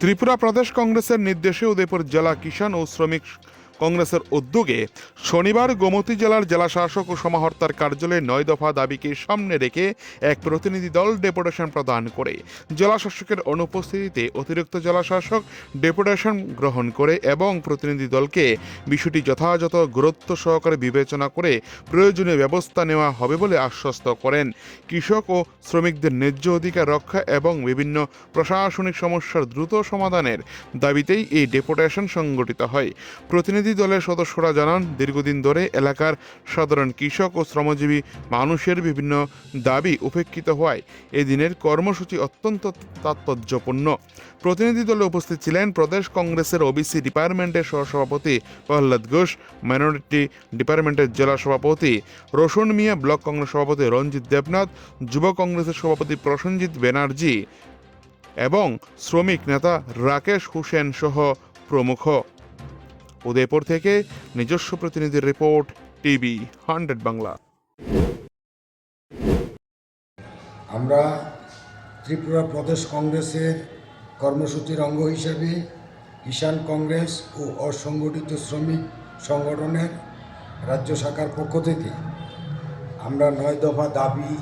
ত্রিপুরা প্রদেশ কংগ্রেসের নির্দেশে উদয়পুর জেলা কিষাণ ও শ্রমিক কংগ্রেসের উদ্যোগে শনিবার গোমতী জেলার জেলা শাসক ও সমাহর্তার কার্যালয়ে নয় দফা দাবিকে সামনে রেখে এক প্রতিনিধি দল ডেপুটেশন প্রদান করে। জেলা শাসকের অনুপস্থিতিতে অতিরিক্ত জেলা শাসক ডেপুটেশন গ্রহণ করে এবং প্রতিনিধি দলকে বিষয়টি যথাযথ গুরুত্ব সহকারে বিবেচনা করে প্রয়োজনীয় ব্যবস্থা নেওয়া হবে বলে আশ্বস্ত করেন। কৃষক ও শ্রমিকদের ন্যায্য অধিকার রক্ষা এবং বিভিন্ন প্রশাসনিক সমস্যার দ্রুত সমাধানের দাবিতেই এই ডেপুটেশন সংগঠিত হয়। প্রতিনিধি দলের সদস্যরা জানান, দীর্ঘদিন ধরে এলাকার সাধারণ কৃষক ও শ্রমজীবী মানুষের বিভিন্ন দাবি উপেক্ষিত হওয়ায় এদিনের কর্মসূচি অত্যন্ত তাৎপর্যপূর্ণ। প্রতিনিধি দলে উপস্থিত ছিলেন প্রদেশ কংগ্রেসের ওবিসি ডিপার্টমেন্টের সহসভাপতি প্রহ্লাদ ঘোষ, মাইনরিটি ডিপার্টমেন্টের জেলা সভাপতি রোশন মিয়া, ব্লক কংগ্রেস সভাপতি রঞ্জিত দেবনাথ, যুব কংগ্রেসের সভাপতি প্রসেনজিৎ ব্যানার্জি এবং শ্রমিক নেতা রাকেশ হুসেন সহ প্রমুখ। উদয়পুর থেকে নিজস্ব প্রতিনিধির রিপোর্ট, টিভি, হান্ড্রেড বাংলা। আমরা ত্রিপুরা প্রদেশ কংগ্রেসের কর্মসূচির অঙ্গ হিসেবে কিষাণ কংগ্রেস ও অসংগঠিত শ্রমিক সংগঠনের রাজ্য শাখার পক্ষ থেকে আমরা নয় দফা দাবি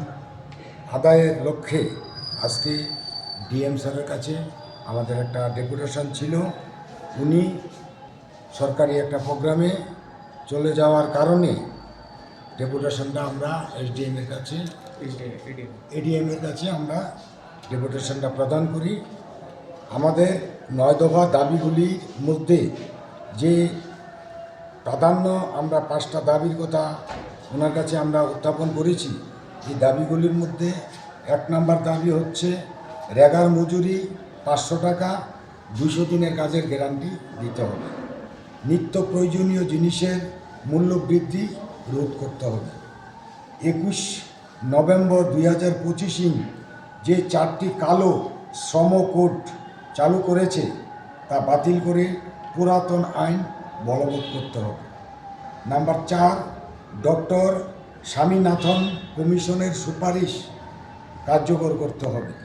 আদায়ের লক্ষ্যে আজকে ডিএম স্যারের কাছে আমাদের একটা ডেপুটেশন ছিল। উনি সরকারি একটা প্রোগ্রামে চলে যাওয়ার কারণে ডেপুটেশনটা আমরা এসডিএম এর কাছে, এডিএম এর কাছে আমরা ডেপুটেশনটা প্রদান করি। আমাদের নয় দফা দাবিগুলির মধ্যে যে প্রাধান্য আমরা পাঁচটা দাবির কথা ওনার কাছে আমরা উত্থাপন করেছি, এই দাবিগুলির মধ্যে এক নম্বর দাবি হচ্ছে রেগার মজুরি পাঁচশো টাকা দুশো দিনের কাজের গ্যারান্টি দিতে হবে। নিত্য প্রয়োজনীয় জিনিসের মূল্য বৃদ্ধি রোধ করতে হবে। একুশ নভেম্বর দুই হাজার পঁচিশে যে চারটি কালো শ্রম কোড চালু করেছে, তা বাতিল করে পুরাতন আইন বলবৎ করতে হবে। নাম্বার চার, ডক্টর স্বামীনাথন কমিশনের সুপারিশ কার্যকর করতে হবে।